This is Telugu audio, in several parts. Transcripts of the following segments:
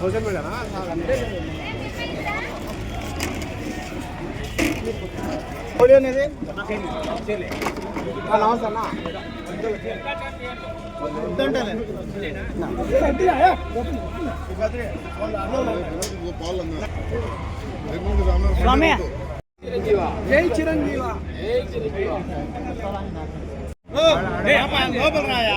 సోషల్ మీడియానా అనేది నమస్తే అన్న. జై చిరంజీవ. లోపల రాయా.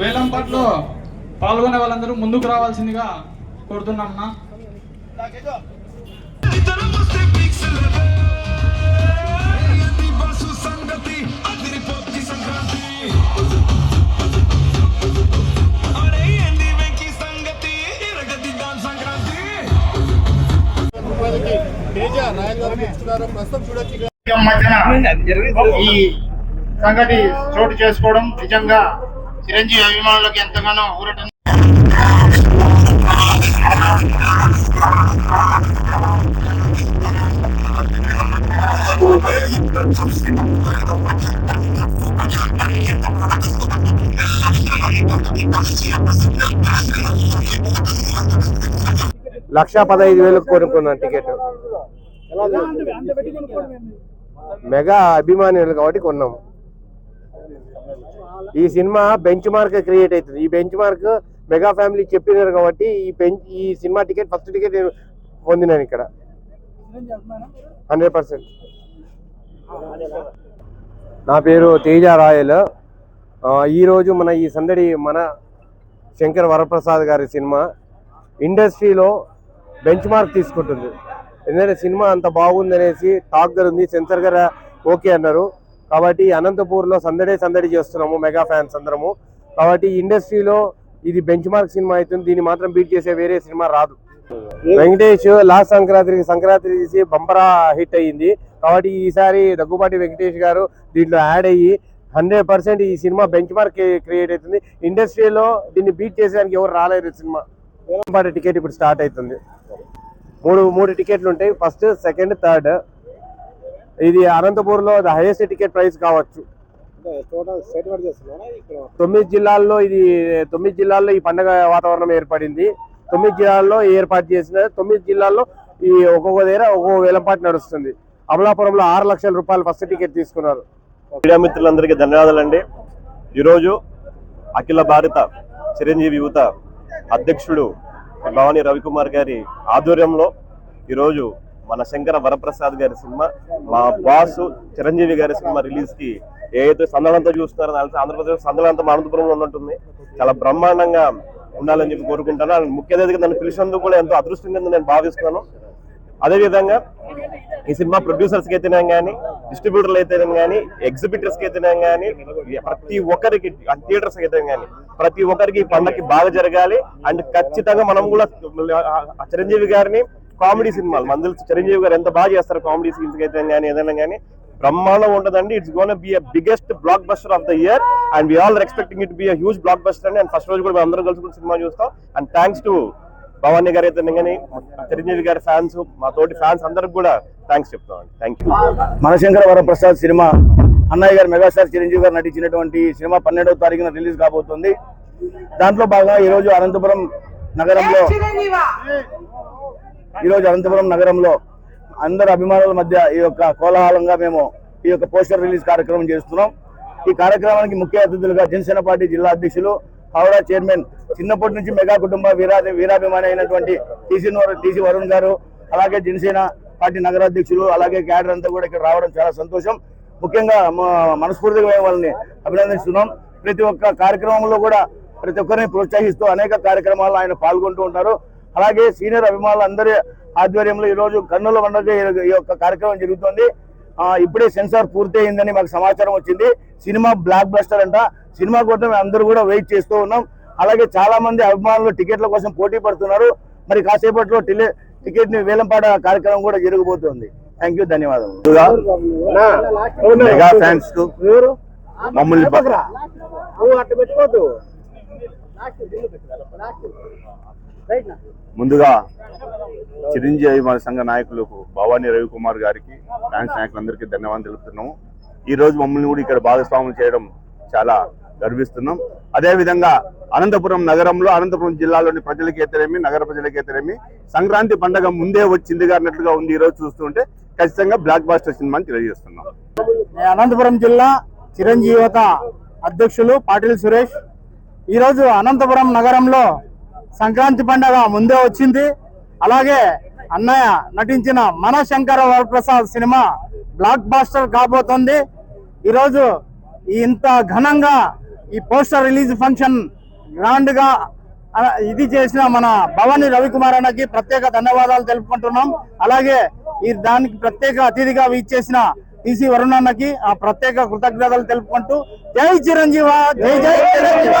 వేలంపాట్లో పాల్గొనే వాళ్ళందరూ ముందుకు రావాల్సిందిగా కోరుతున్నామన్నా. మధ్యన ఈ సంగతి చోటు చేసుకోవడం నిజంగా చిరంజీవి అభిమానులకు ఎంతగానో ఊరట. లక్ష పదహైదు వేలకు కొనుక్కున్నాను టికెట్. మెగా అభిమానులు కాబట్టి కొన్నాం. ఈ సినిమా బెంచ్ మార్క్ క్రియేట్ అవుతుంది. ఈ బెంచ్ మార్క్ మెగా ఫ్యామిలీ చెప్పినారు కాబట్టి ఈ బెంచ్ ఈ సినిమా టికెట్ ఫస్ట్ టికెట్ నేను పొందినాను ఇక్కడ. హండ్రెడ్ పర్సెంట్ నా పేరు తేజ రాయల్. ఈరోజు మన ఈ సందడి మన శంకర్ వరప్రసాద్ గారి సినిమా. ఇండస్ట్రీలో బెంచ్ మార్క్ తీసుకుంటుంది. ఎందుకంటే సినిమా అంత బాగుంది అనేసి టాక్ ఉంది. సెన్సర్ గారు ఓకే అన్నారు. కాబట్టి అనంతపూర్లో సందడే సందడి చేస్తున్నాము మెగా ఫ్యాన్స్ అందరము. కాబట్టి ఇండస్ట్రీలో ఇది బెంచ్ మార్క్ సినిమా అవుతుంది దీన్ని మాత్రం బీట్ చేసే వేరే సినిమా రాదు. వెంకటేష్ లాస్ట్ సంక్రాంతికి సంక్రాంతి తీసి బంపరా హిట్ అయ్యింది. కాబట్టి ఈసారి దగ్గుబాటి వెంకటేష్ గారు దీంట్లో యాడ్ అయ్యి హండ్రెడ్ పర్సెంట్ ఈ సినిమా బెంచ్ మార్క్ క్రియేట్ అవుతుంది. ఇండస్ట్రీలో దీన్ని బీట్ చేసేదానికి ఎవరు రాలేదు సినిమా. వేలంపాట టికెట్ ఇప్పుడు స్టార్ట్ అవుతుంది. మూడు మూడు టికెట్లు ఉంటాయి. First second third. ఇది అనంతపూర్లో ద హైయెస్ట్ టికెట్ ప్రైస్ కావచ్చు. తొమ్మిది జిల్లాల్లో ఇది తొమ్మిది జిల్లాల్లో ఈ పండగ వాతావరణం ఏర్పడింది. తొమ్మిది జిల్లాల్లో ఏర్పాటు చేసిన తొమ్మిది జిల్లాల్లో ఈ ఒక్కొక్క దగ్గర ఒక్కొక్క వేలంపాటు నడుస్తుంది. అమలాపురంలో ఆరు లక్షల రూపాయలు ఫస్ట్ టికెట్ తీసుకున్నారు. మీడియా మిత్రులందరికీ ధన్యవాదాలండి. ఈరోజు అఖిల భారత చిరంజీవి యువత అధ్యక్షుడు భవానీ రవికుమార్ గారి ఆధ్వర్యంలో ఈరోజు మన శంకర వరప్రసాద్ గారి సినిమా మా బాసు చిరంజీవి గారి సినిమా రిలీజ్కి ఏదైతే సందడంతో చూస్తున్నారో తెలిసి ఆంధ్రప్రదేశ్ సందడంతా అనంతపురంలో ఉన్నట్టుంది. చాలా బ్రహ్మాండంగా ఉండాలని చెప్పి కోరుకుంటాను అండ్ ముఖ్య అతిథిగా నన్ను పిలిచినందుకు కూడా ఎంతో అదృష్టంగా నేను భావిస్తున్నాను. అదేవిధంగా ఈ సినిమా ప్రొడ్యూసర్స్కి అయితేనే కానీ డిస్ట్రిబ్యూటర్లు అయితేనే కానీ ఎగ్జిబిటర్స్కి అయితేనే కానీ ప్రతి ఒక్కరికి థియేటర్స్ అయితే కానీ ప్రతి ఒక్కరికి ఈ పండగకి బాగా జరగాలి. అండ్ ఖచ్చితంగా మనం కూడా చిరంజీవి గారిని కామెడీ సినిమాలు. మన తెలుసు చిరంజీవి గారు ఎంత బాగా చేస్తారు కామెడీ సీన్స్ అయితే కానీ ఏదైనా కానీ బ్రహ్మాండం ఉంటదండి it's gonna be a biggest blockbuster of the year and we all expecting it be a huge blockbuster అండి. అండ్ ఫస్ట్ రోజు కూడా మేము అందరం కలిసి కూడా సినిమా చూస్తాం. అండ్ థ్యాంక్స్ టు భవానీ గారు అయితే కానీ చిరంజీవి గారి ఫ్యాన్స్ మా తోటి ఫ్యాన్స్ అందరికి కూడా థ్యాంక్స్ చెప్తామండి థ్యాంక్ యూ మనశంకర వరప్రసాద్ సినిమా. అన్నయ్య గారు మెగాస్టార్ చిరంజీవి గారు నటించినటువంటి సినిమా పన్నెండవ తారీఖున రిలీజ్ కాబోతుంది. దాంట్లో భాగంగా ఈరోజు అనంతపురం నగరంలో ఈరోజు అనంతపురం నగరంలో అందరు అభిమానుల మధ్య ఈ యొక్క కోలాహలంగా మేము ఈ యొక్క పోస్టర్ రిలీజ్ కార్యక్రమం చేస్తున్నాం. ఈ కార్యక్రమానికి ముఖ్య అతిథులుగా జనసేన పార్టీ జిల్లా అధ్యక్షులు హౌడా చైర్మన్ చిన్నప్పటి నుంచి మెగా కుటుంబ వీరా వీరాభిమాని అయినటువంటి టీసీ టీసీ వరుణ్ గారు అలాగే జనసేన పార్టీ నగరాధ్యక్షులు అలాగే క్యాడర్ అంతా కూడా ఇక్కడ రావడం చాలా సంతోషం. ముఖ్యంగా మనస్ఫూర్తిగా మేము వాళ్ళని అభినందిస్తున్నాం. ప్రతి ఒక్క కార్యక్రమంలో కూడా ప్రతి ఒక్కరిని ప్రోత్సహిస్తూ అనేక కార్యక్రమాల్లో ఆయన పాల్గొంటూ ఉంటారు. అలాగే సీనియర్ అభిమానులు అందరి ఆధ్వర్యంలో ఈ రోజు కన్నుల పండుగ ఈ- యొక్క కార్యక్రమం జరుగుతుంది. ఆ, ఇప్పుడే సెన్సార్ పూర్తి అయిందని మాకు సమాచారం వచ్చింది. సినిమా బ్లాక్ బస్టర్ అంట. సినిమా కోసం మేము అందరూ కూడా వెయిట్ చేస్తూ ఉన్నాం. అలాగే చాలా మంది అభిమానులు టికెట్ల కోసం పోటీ పడుతున్నారు. మరి కాసేపట్లో టిలే టికెట్ని వేలంపాట కార్యక్రమం కూడా జరగబోతోంది. థ్యాంక్ యూ ధన్యవాదాలు మెగా ఫ్యాన్స్కు మమ్మల్ని బ- ముందుగా చిరంజీవి మన సంఘ నాయకులకు భవానీ రవికుమార్ గారికి ఫ్యాన్స్ నాయకులందరికీ ధన్యవాదాలు తెలుపుతున్నాము. ఈ రోజు మమ్మల్ని కూడా ఇక్కడ భాగస్వాములు చేయడం చాలా గర్విస్తున్నాం. అదేవిధంగా అనంతపురం నగరంలో అనంతపురం జిల్లాలోని ప్రజలకి ఎత్తరేమి నగర ప్రజలకి ఎత్తరేమి సంక్రాంతి పండగ ముందే వచ్చిందిగా అన్నట్లుగా ఉంది ఈ రోజు చూస్తుంటే ఖచ్చితంగా బ్లాక్ బాస్టర్ సినిమాని తెలియజేస్తున్నాం. అనంతపురం జిల్లా చిరంజీవత అధ్యక్షులు పాటిల్ సురేష్. ఈరోజు అనంతపురం నగరంలో సంక్రాంతి పండగ ముందే వచ్చింది. అలాగే అన్నయ్య నటించిన మన Shankara Varaprasad cinema blockbuster కాబోతుంది. ఈరోజు ఇంత ఘనంగా ఈ పోస్టర్ రిలీజ్ ఫంక్షన్ గ్రాండ్గా ఇది చేసిన మన భవాని రవికుమార్ అన్నకి ప్రత్యేక ధన్యవాదాలు తెలుపుకుంటున్నాం. అలాగే ఈ దానికి ప్రత్యేక అతిథిగా ఇచ్చేసిన టీసీ వరుణ్ అన్నకి ఆ ప్రత్యేక కృతజ్ఞతలు తెలుపుకుంటూ జై చిరంజీవ జై జై చిరంజీవ!